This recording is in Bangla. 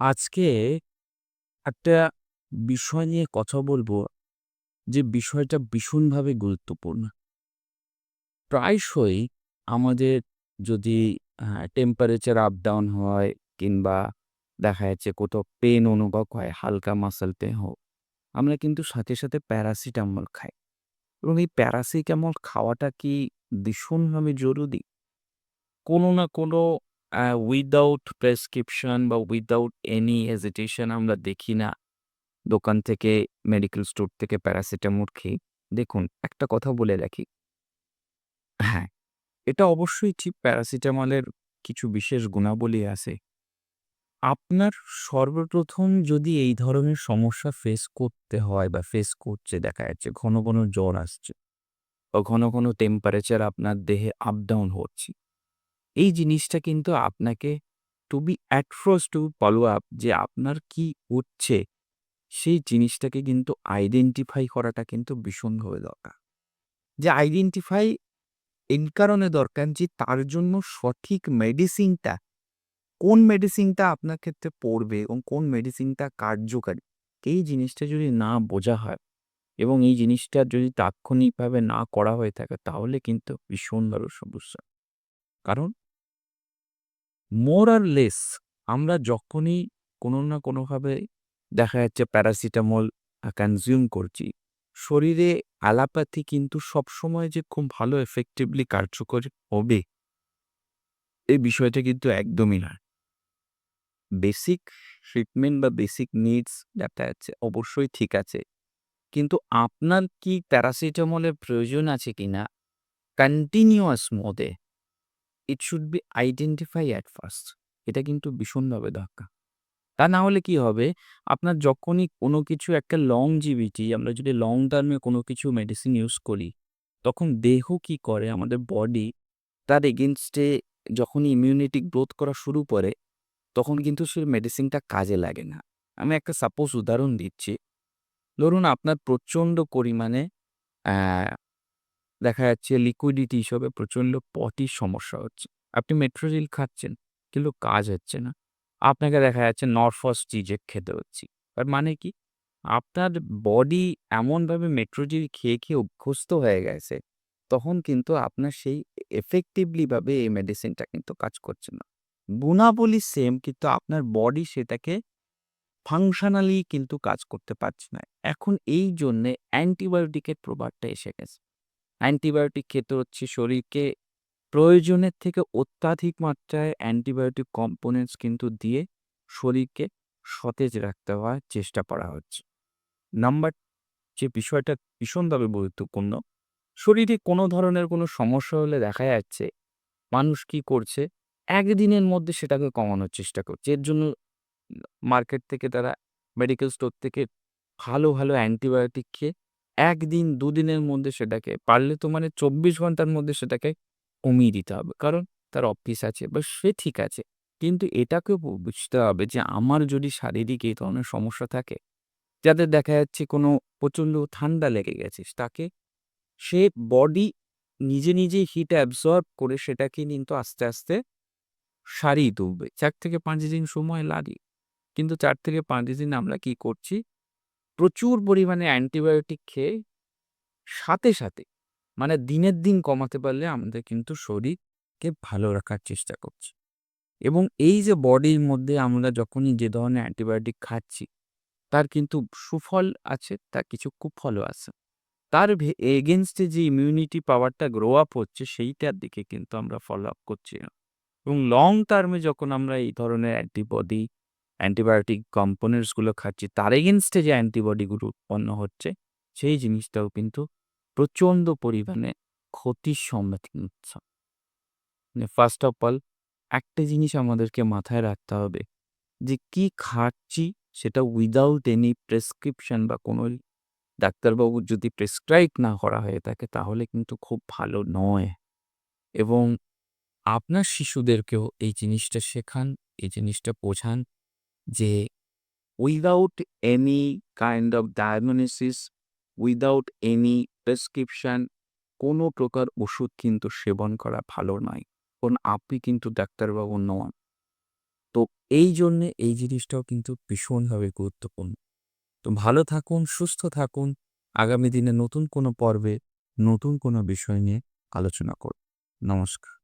আজকে একটা বিষয় নিয়ে কথা বলব যে বিষয়টা ভীষণভাবে গুরুত্বপূর্ণ। প্রায়শই আমাদের যদি টেম্পারেচার আপ ডাউন হয় কিংবা দেখা যাচ্ছে কোথাও পেন অনুভব হয়, হালকা মাসল পেইন হোক, আমরা কিন্তু সাথে, সাথে প্যারাসিটামল খাই এবং এই প্যারাসিটামল খাওয়াটা কি ভীষণভাবে জরুরি? কোনো না কোনো উইদাউট প্রেসক্রিপশন বা উইদাউট এনি হেজিটেশন আমরা দেখি না দোকান থেকে মেডিকেল স্টোর থেকে প্যারাসিটামল খেয়ে। দেখুন একটা কথা বলে রাখি হ্যাঁ, এটা অবশ্যই ঠিক প্যারাসিটামলের কিছু বিশেষ গুণাবলী আছে। আপনার সর্বপ্রথম যদি এই ধরনের সমস্যা ফেস করতে হয় বা ফেস করছে দেখা যাচ্ছে ঘন, ঘন জ্বর আসছে বা ঘন, ঘন টেম্পারেচার আপনার দেহে আপ ডাউন হচ্ছে। এই জিনিসটা কিন্তু আপনাকে to be at first to follow up যে আপনার কি হচ্ছে সেই জিনিসটাকে কিন্তু আইডেন্টিফাই করাটা কিন্তু ভীষণভাবে দরকার। যে আইডেন্টিফাই এই কারণে দরকার যে তার জন্য সঠিক মেডিসিনটা, কোন মেডিসিনটা আপনার ক্ষেত্রে পড়বে এবং কোন মেডিসিনটা কার্যকারী, এই জিনিসটা যদি না বোঝা হয় এবং এই জিনিসটা যদি তাৎক্ষণিকভাবে না করা হয়ে থাকে তাহলে কিন্তু ভীষণভাবে সমস্যা। কারণ মোর আর লেস আমরা যখনই কোনো না কোনোভাবে দেখা যাচ্ছে প্যারাসিটামল কনজিউম করছি, শরীরে অ্যালাপ্যাথি কিন্তু সবসময় যে খুব ভালো এফেক্টিভলি কার্যকর হবে, এই বিষয়টা কিন্তু একদমই না বেসিক ট্রিটমেন্ট বা বেসিক নিডস দেখা যাচ্ছে অবশ্যই ঠিক আছে। কিন্তু আপনার কি প্যারাসিটামলের প্রয়োজন আছে কিনা কন্টিনিউয়াস মোডে it should be identify at first এটা কিন্তু ভীষণভাবে দরকার। তা না হলে কি হবে আপনার যখনই কোনো কিছু একটা লংজিভিটি আমরা যদি লং টার্মে কোনো কিছু মেডিসিন ইউজ করি, তখন দেহ কি করে আমাদের বডি তার এগেনস্টে যখনই ইমিউনিটি গ্রোথ করা শুরু করে, তখন কিন্তু সে মেডিসিনটা কাজে লাগে না। আমি একটা সাপোজ উদাহরণ দিচ্ছি। ধরুন আপনার প্রচণ্ড পরিমাণে দেখা যাচ্ছে লিকুইডিটি হিসাবে প্রচণ্ড পটির সমস্যা হচ্ছে। আপনি মেট্রোজিল খাচ্ছেন কিন্তু কাজ হচ্ছে না। আপনাকে দেখা যাচ্ছে নরফস জিজেক খেতে হচ্ছে। তার মানে কি? আপনার বডি এমনভাবে মেট্রোজিল খেয়ে, খেয়ে অভ্যস্ত হয়ে গেছে, তখন কিন্তু আপনার সেই এফেক্টিভলি ভাবে এই মেডিসিনটা কিন্তু কাজ করছে না। গুণাবলী সেম কিন্তু আপনার বডি সেটাকে ফাংশনালি কিন্তু কাজ করতে পারছে না। এখন এই জন্যে অ্যান্টিবায়োটিকের প্রভাবটা এসে গেছে। অ্যান্টিবায়োটিক খেতে হচ্ছে শরীরকে প্রয়োজনের থেকে অত্যাধিক মাত্রায় অ্যান্টিবায়োটিক কম্পোনেন্টস কিন্তু দিয়ে শরীরকে সতেজ রাখতে হওয়ার চেষ্টা করা হচ্ছে। নাম্বার যে বিষয়টা ভীষণভাবে গুরুত্বপূর্ণ, শরীরে কোনো ধরনের কোনো সমস্যা হলে দেখা যাচ্ছে মানুষ কি করছে, একদিনের মধ্যে সেটাকে কমানোর চেষ্টা করছে। এর জন্য মার্কেট থেকে তারা মেডিকেল স্টোর থেকে ভালো, ভালো অ্যান্টিবায়োটিক খেয়ে ১ দিন ২ দিনের মধ্যে সেটাকে পারলে তো মানে ২৪ ঘণ্টার মধ্যে সেটাকে কমিয়ে দিতে হবে। কারণ তার অফিস আছে বা সে ঠিক আছে। কিন্তু এটাকেও বুঝতে হবে যে আমার যদি শারীরিক এই ধরনের সমস্যা থাকে, যাদের দেখা যাচ্ছে কোনো প্রচণ্ড ঠান্ডা লেগে গেছে, তাকে সে বডি নিজে, নিজেই হিট অ্যাবসর্ব করে সেটাকে কিন্তু আস্তে, আস্তে সারিয়ে তুলবে। ৪ থেকে ৫ দিন সময় লাগে। কিন্তু ৪ থেকে ৫ দিন আমরা কি করছি? প্রচুর পরিমাণে অ্যান্টিবায়োটিক খেয়ে সাথে, সাথে মানে দিনের দিন কমাতে পারলে আমাদের কিন্তু শরীরকে ভালো রাখার চেষ্টা করছি। এবং এই যে বডির মধ্যে আমরা যখনই যে ধরনের অ্যান্টিবায়োটিক খাচ্ছি, তার কিন্তু সুফল আছে, তার কিছু কুফলও আছে। তার ভে এগেইনস্টে যে ইমিউনিটি পাওয়ারটা গ্রো আপ হচ্ছে সেইটার দিকে কিন্তু আমরা ফলো আপ করছি না। এবং লং টার্মে যখন আমরা এই ধরনের অ্যান্টিবডি, অ্যান্টিবায়োটিক কম্পোনেন্টসগুলো খাচ্ছি, তার এগেনস্টে যে অ্যান্টিবডিগুলো উৎপন্ন হচ্ছে, সেই জিনিসটাও কিন্তু প্রচণ্ড পরিমাণে ক্ষতির সম্মুখীন হচ্ছে। মানে ফার্স্ট অফ অল একটা জিনিস আমাদেরকে মাথায় রাখতে হবে যে কি খাচ্ছি সেটা উইদাউট এনি প্রেসক্রিপশন বা কোনো ডাক্তারবাবু যদি প্রেসক্রাইব না করা হয়ে থাকে তাহলে কিন্তু খুব ভালো নয়। এবং আপনার শিশুদেরকেও এই জিনিসটা শেখান, এই জিনিসটা বোঝান যে without any kind of diagnosis, without any prescription কোনো প্রকার ওষুধ কিন্তু সেবন করা ভালো নয়। কারণ আপনি কিন্তু ডাক্তারবাবু নন। তো এই জন্যে এই জিনিসটাও কিন্তু ভীষণভাবে গুরুত্বপূর্ণ। তো ভালো থাকুন, সুস্থ থাকুন। আগামী দিনে নতুন কোনো পর্বে নতুন কোনো বিষয় নিয়ে আলোচনা করব। নমস্কার।